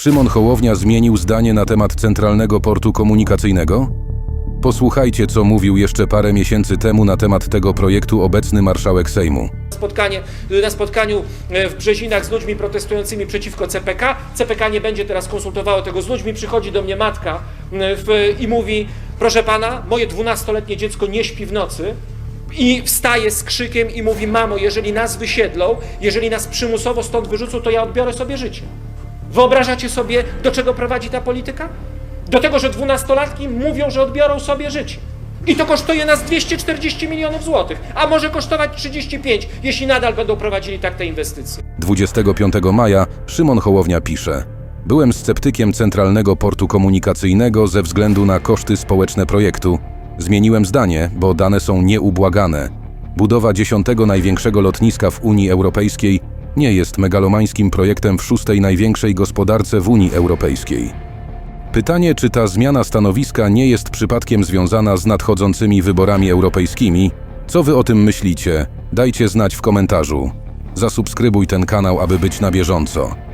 Szymon Hołownia zmienił zdanie na temat Centralnego Portu Komunikacyjnego? Posłuchajcie, co mówił jeszcze parę miesięcy temu na temat tego projektu obecny marszałek Sejmu. spotkanie, na spotkaniu e, w Brzezinach z ludźmi protestującymi przeciwko CPK. CPK nie będzie teraz konsultowało tego z ludźmi. Przychodzi do mnie matka m, w, i mówi: Proszę pana, moje 12-letnie dziecko nie śpi w nocy. I wstaje z krzykiem i mówi: Mamo, jeżeli nas wysiedlą, jeżeli nas przymusowo stąd wyrzucą, to ja odbiorę sobie życie. Wyobrażacie sobie, do czego prowadzi ta polityka? Do tego, że dwunastolatki mówią, że odbiorą sobie życie. I to kosztuje nas 240 milionów złotych, a może kosztować 35, jeśli nadal będą prowadzili tak te inwestycje. 25 maja Szymon Hołownia pisze: Byłem sceptykiem Centralnego Portu Komunikacyjnego ze względu na koszty społeczne projektu. Zmieniłem zdanie, bo dane są nieubłagane. Budowa dziesiątego największego lotniska w Unii Europejskiej nie jest megalomańskim projektem w szóstej największej gospodarce w Unii Europejskiej. Pytanie, czy ta zmiana stanowiska nie jest przypadkiem związana z nadchodzącymi wyborami europejskimi? Co wy o tym myślicie? Dajcie znać w komentarzu. Zasubskrybuj ten kanał, aby być na bieżąco.